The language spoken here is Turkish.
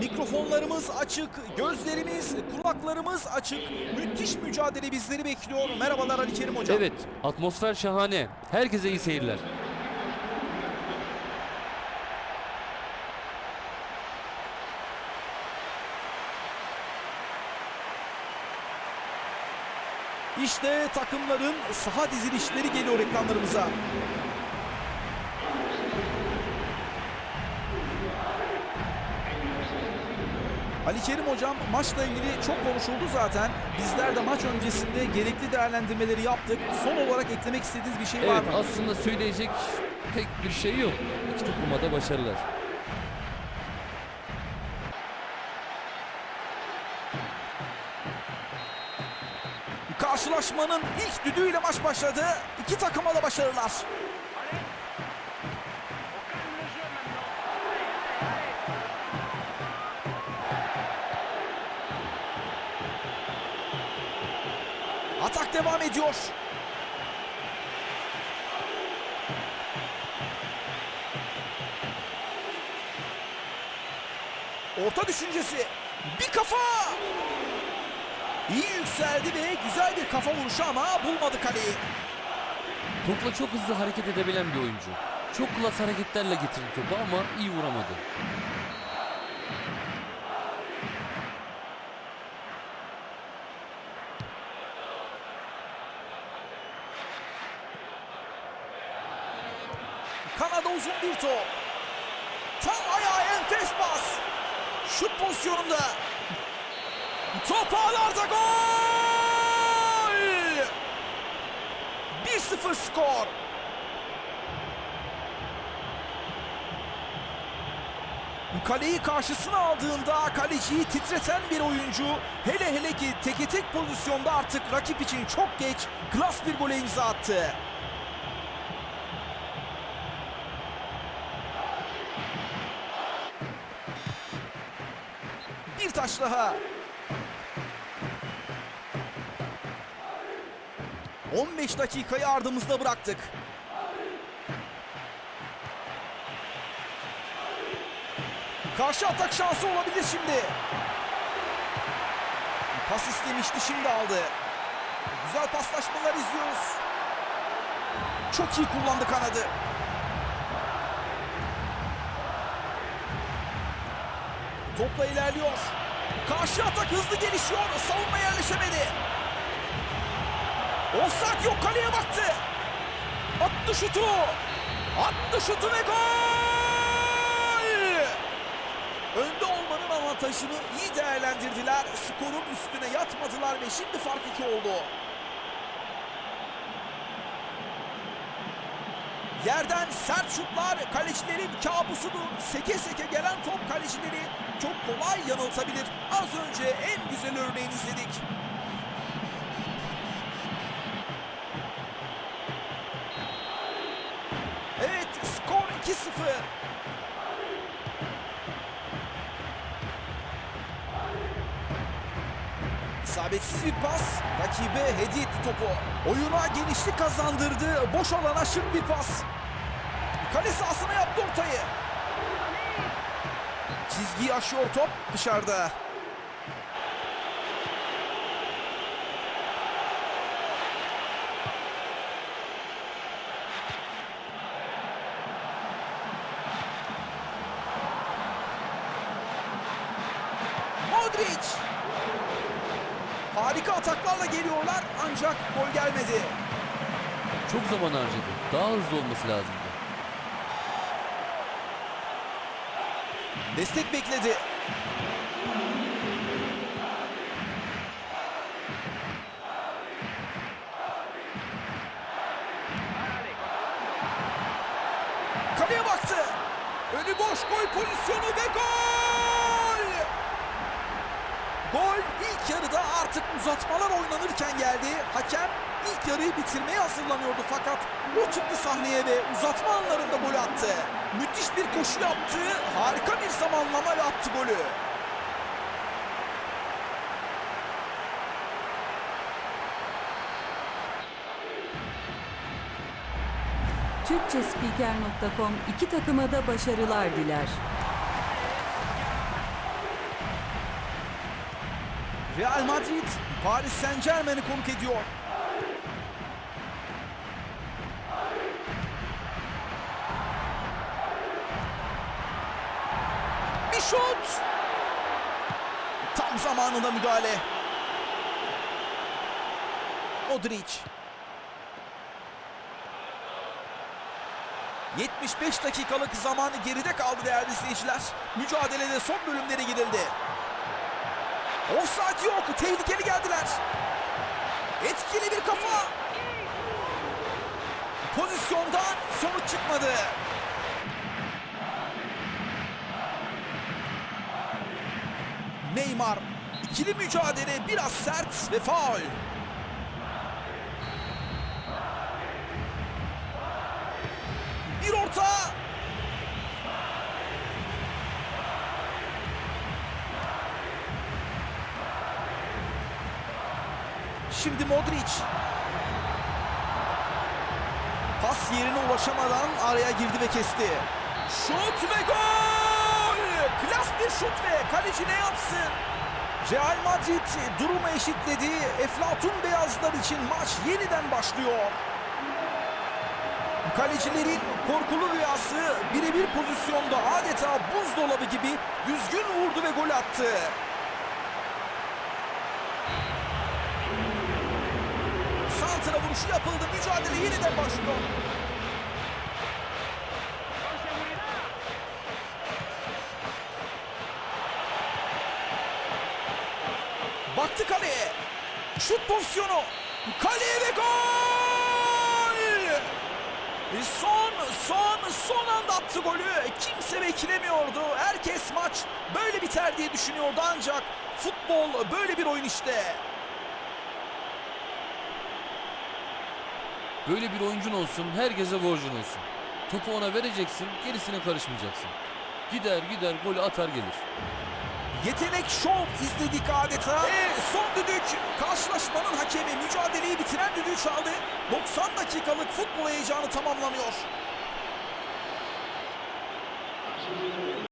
Mikrofonlarımız açık, gözlerimiz, kulaklarımız açık. Müthiş mücadele bizleri bekliyor. Merhabalar Ali Kerim Hocam. Evet, atmosfer şahane. Herkese iyi seyirler. İşte takımların saha dizilişleri geliyor ekranlarımıza. Ali Kerim Hocam maçla ilgili çok konuşuldu zaten. Bizler de maç öncesinde gerekli değerlendirmeleri yaptık. Son olarak eklemek istediğiniz bir şey var Evet, mı? aslında söyleyecek pek bir şey yok. İki takıma da başarılar. Karşılaşmanın ilk düdüğüyle maç başladı. İki takıma da başarılar. Atak devam ediyor. Orta düşüncesi. Bir kafa. İyi yükseldi ve güzel bir kafa vuruşu ama bulmadı kaleyi. Topla çok hızlı hareket edebilen bir oyuncu. Çok klas hareketlerle getirdi topu ama iyi vuramadı. Kanada uzun bir top. Tam ayağa enfes pas. Şut pozisyonunda. Top ağlarda gol! 1-0 skor. Kaleyi karşısına aldığında kaleciyi titreten bir oyuncu hele hele ki teke tek pozisyonda artık rakip için çok geç klas bir gole imza attı. Bir taş daha. 15 dakikayı ardımızda bıraktık. Karşı atak şansı olabilir şimdi. Pas istemişti şimdi aldı. Güzel paslaşmalar izliyoruz. Çok iyi kullandı kanadı. Topla ilerliyor. Karşı atak hızlı gelişiyor. Savunma yerleşemedi. Offside yok kaleye baktı. Attı şutu. Attı şutu ve gol! Önde olmanın avantajını iyi değerlendirdiler. Skorun üstüne yatmadılar ve şimdi fark iki oldu. Yerden sert şutlar kalecilerin kabusudur. Seke seke gelen top kalecileri çok kolay yanıltabilir. Az önce en güzel örneğini izledik. Evet skor 2-0. İsabetsiz bir pas rakibe hediye etti topu. Oyuna genişlik kazandırdı. Boş alana şık bir pas. Kale sahasına yaptı ortayı. Çizgiyi aşıyor top dışarıda. Modric. Harika ataklarla geliyorlar ancak gol gelmedi. Çok zaman harcadı. Daha hızlı olması lazımdı. Destek bekledi. Kaleye baktı. Önü boş gol pozisyonu ve gol! Gol ilk yarıda artık uzatmalar oynanırken geldi. Hakem ilk yarıyı bitirmeye hazırlanıyordu fakat o çıktı sahneye ve uzatma anlarında gol attı. Müthiş bir koşu yaptı. Harika bir zamanlama ve attı golü. Türkçespiker.com iki takıma da başarılar diler. Real Madrid Paris Saint Germain'i konuk ediyor. Bir şut. Tam zamanında müdahale. Modric. 75 dakikalık zamanı geride kaldı değerli izleyiciler. Mücadelede son bölümlere girildi. Offside yok. Tehlikeli geldiler. Etkili bir kafa. Pozisyondan sonuç çıkmadı. Neymar ikili mücadele biraz sert ve faul. Şimdi Modric. Pas yerine ulaşamadan araya girdi ve kesti. Şut ve gol! Klas bir şut ve kaleci ne yapsın? Real Madrid durumu eşitledi. Eflatun Beyazlar için maç yeniden başlıyor. Kalecilerin korkulu rüyası birebir pozisyonda adeta buzdolabı gibi düzgün vurdu ve gol attı. Santra vuruşu yapıldı. Mücadele yeniden başlıyor. Baktı kaleye. Şut pozisyonu. Kaleye ve gol! E, Son, son, son anda attı golü. Kimse beklemiyordu. Herkes maç böyle biter diye düşünüyordu ancak futbol böyle bir oyun işte. Böyle bir oyuncun olsun, herkese borcun olsun. Topu ona vereceksin, gerisine karışmayacaksın. Gider gider golü atar gelir. Yetenek şov izledik adeta. Ve son düdük karşılaşmanın hakemi mücadeleyi bitiren düdüğü çaldı. 90 dakikalık futbol heyecanı tamamlanıyor.